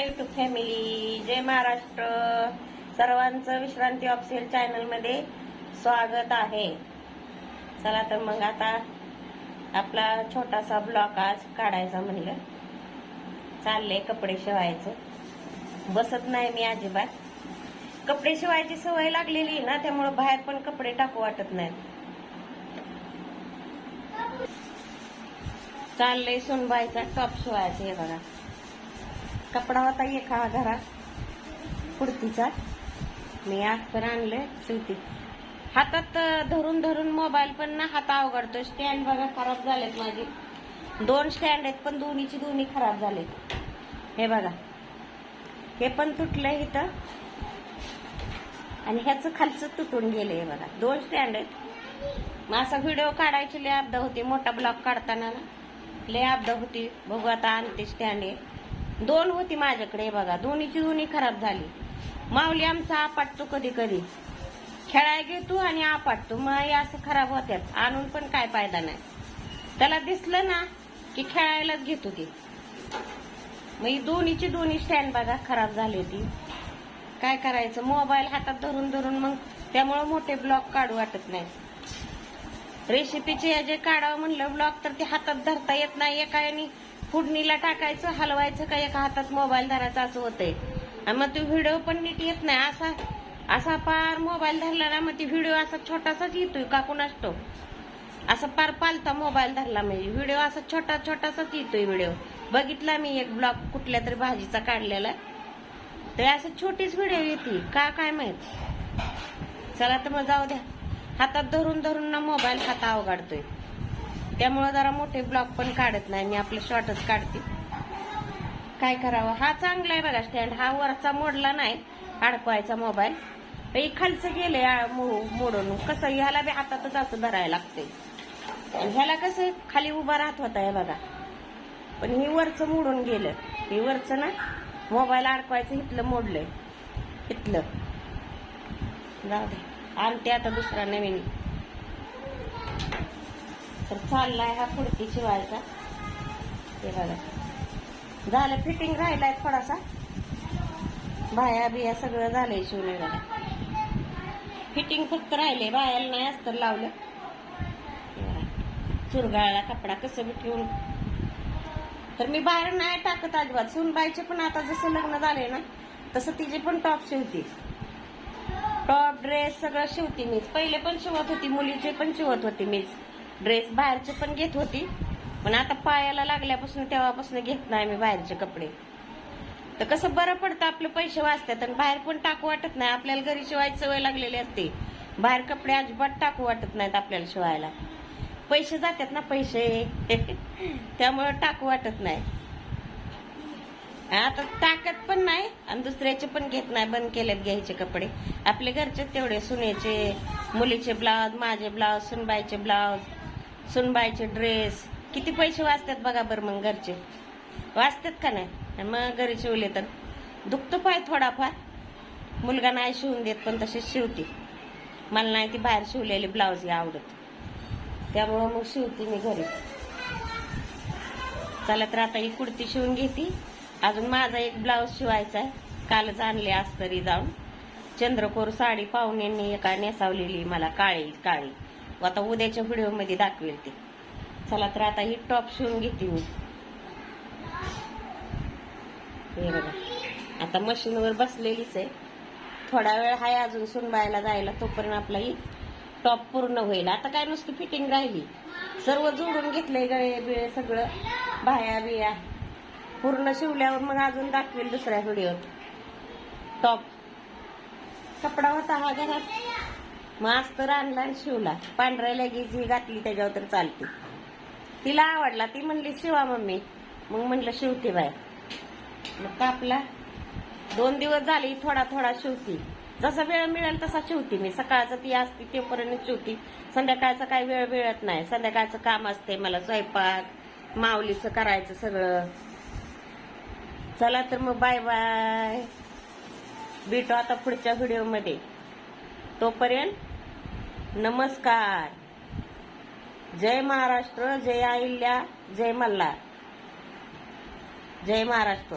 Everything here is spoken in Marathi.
यूट्यूब युट्यूब फॅमिली जय महाराष्ट्र. सर्वांचं विश्रांती ऑफिशियल चॅनलमध्ये स्वागत आहे. चला तर मग आता आपला छोटासा ब्लॉक आज काढायचा म्हणलं. चालले कपडे शिवायचं. बसत नाही मी अजिबात. कपडे शिवायची सवय लागलेली ना त्यामुळे बाहेर पण कपडे टाकू वाटत नाहीत. चाललंय सुनबायचा टॉप शिवायचा हे बघा. कपडा होता एका घरात. कुर्तीचा मी आज तर आणलंय शिवती. हातात धरून धरून मोबाईल पण ना हात अवघडतो स्टँड बघा खराब झालेत माझे. दोन स्टँड आहेत पण दोन्हीची दोन्ही खराब झालेत. हे बघा. हे पण तुटलंय इथं. आणि ह्याचं खालचं तुटून गेलं हे बघा. दोन स्टँड आहेत. मग असा व्हिडिओ काढायची लय अब्दा होती. मोठा ब्लॉग काढताना ना. लय अब्दा होती. बघू आता आणते स्टँड आहे दोन होती माझ्याकडे बघा. दोन्हीची दोन्ही खराब झाली. माऊली आमचा आपाटतो कधी कधी खेळाय घेतो आणि आपाटतो. मग हे असं खराब होत्यात. आणून पण काय फायदा नाही. त्याला दिसलं ना की खेळायलाच घेतो की. मग ही दोन्हीची दोन्ही स्टँड बघा खराब झाली होती. काय करायचं? मोबाईल हातात धरून धरून मग त्यामुळं मोठे ब्लॉक काढू वाटत नाही. रेसिपीचे जे काढावं म्हणलं ब्लॉक तर ते हातात धरता येत नाही. एका याने फुडणीला टाकायचं हलवायचं का एका हातात मोबाईल धरायचा असं होतंय. आणि मग तो व्हिडिओ पण नीट येत नाही. असा असा पार मोबाईल धरला ना मग ती व्हिडिओ असा छोटासाच येतोय का असतो असा पार पालता मोबाईल धरला म्हणजे व्हिडिओ असा छोटा छोटासाच येतोय व्हिडिओ बघितला मी एक ब्लॉग कुठल्या तरी भाजीचा काढलेला. तर असं छोटीच व्हिडिओ येते का काय माहीत? चला तर मग जाऊ द्या. हातात धरून धरून ना मोबाईल हात अवघडतोय. त्यामुळं जरा मोठे ब्लॉग पण काढत नाही. मी आपले शॉर्टच काढते. काय करावं? हा चांगला आहे बघा स्टँड हा वरचा मोडला नाही. अडकवायचा मोबाईल तर खालचं गेले मोडून. कसं ह्याला बी हातातच असं धरायला लागते ह्याला कसं खाली उभा राहत होता हे बघा. पण हे वरचं मोडून गेलं. हे वरचं ना मोबाईल अडकवायचं इथलं मोडलंय. इथलं. जाऊ दे. आणते आता दुसरा नवीन. तर चाललाय हा कुर्ती शिवायचा. हे बघा. झालं फिटिंग राहिलाय थोडासा. बाया बिया सगळं झालंय शिवणे बघा. फिटिंग फक्त राहिले बायाला नाही अस्तर लावलं. चुरगाळला कपडा कसं बी ठेवून तर मी बाहेर नाही टाकत अजिबात. सुनबाईचे पण आता जसं लग्न झाले ना तसं तिचे पण टॉप शिवते. टॉप ड्रेस सगळं शिवते मीच. पहिले पण शिवत होती मुलीचे पण शिवत होते मीच. ड्रेस बाहेरचे पण घेत होती. पण आता पायाला लागल्यापासून तेव्हापासून घेत नाही मी बाहेरचे कपडे. तर कसं बरं पडतं आपले पैसे वाचतात आणि बाहेर पण टाकू वाटत नाही. आपल्याला घरी शिवायची सवय लागलेली असते. बाहेर कपडे अजिबात टाकू वाटत नाहीत आपल्याला शिवायला. पैसे जातात ना पैसे. त्यामुळं टाकू वाटत नाही. आता टाकत पण नाही आणि दुसऱ्याचे पण घेत नाही बंद केलेत घ्यायचे कपडे. आपले घरचे तेवढे सुनेचे मुलीचे ब्लाउज माझे ब्लाउज सुनबाईचे ब्लाउज सुनबाईचे ड्रेस किती पैसे वाचतात बघा बरं मग घरचे. वाचतात का नाही? मग घरी शिवले तर. दुखतो पाय थोडाफार. मुलगा नाही शिवून देत पण तसेच शिवते. मला नाही ती बाहेर शिवलेली ब्लाऊज आवडत. त्यामुळं मग शिवते मी घरी. चला तर आता ही कुर्ती शिवून घेते. अजून माझा एक ब्लाऊज शिवायचा आहे. कालच आणले अस्तरी जाऊन. चंद्रकोर साडी पाहुण्यांनी एका नेसावलेली मला काळी काळी. आता उद्याच्या व्हिडिओमध्ये दाखवेल ती. चला तर आता ही टॉप शिवून घेते मी. हे बघा. आता मशीनवर बसलेलीच आहे. थोडा वेळ आहे अजून सुनबायला जायला तोपर्यंत आपला ही टॉप पूर्ण होईल. आता काय नुसती फिटिंग राहिली. सर्व जोडून घेतलंय गळे बिळे सगळं. बाया बिया. पूर्ण शिवल्यावर मग अजून दाखवेल दुसऱ्या व्हिडिओत. टॉप. कपडा होता हा घरात. मग आज आणला शिवला. पांढऱ्या लगेच ही घातली त्याच्यावर तर चालते. तिला आवडला. ती म्हणली शिवा मम्मी. मग म्हणलं शिवते बाय मग कापला. दोन दिवस झाले थोडा थोडा शिवती. जसा वेळ मिळेल तसा शिवते मी. सकाळचं ती असते तेपर्यंत शिवती. संध्याकाळचा काही वेळ मिळत नाही. संध्याकाळचं काम असते मला स्वयंपाक माऊलीचं करायचं सगळं. चला तर मग बाय बाय. भेटू आता पुढच्या व्हिडिओमध्ये तोपर्यंत नमस्कार. जय महाराष्ट्र जय आहिल्या जय मल्हार. जय महाराष्ट्र.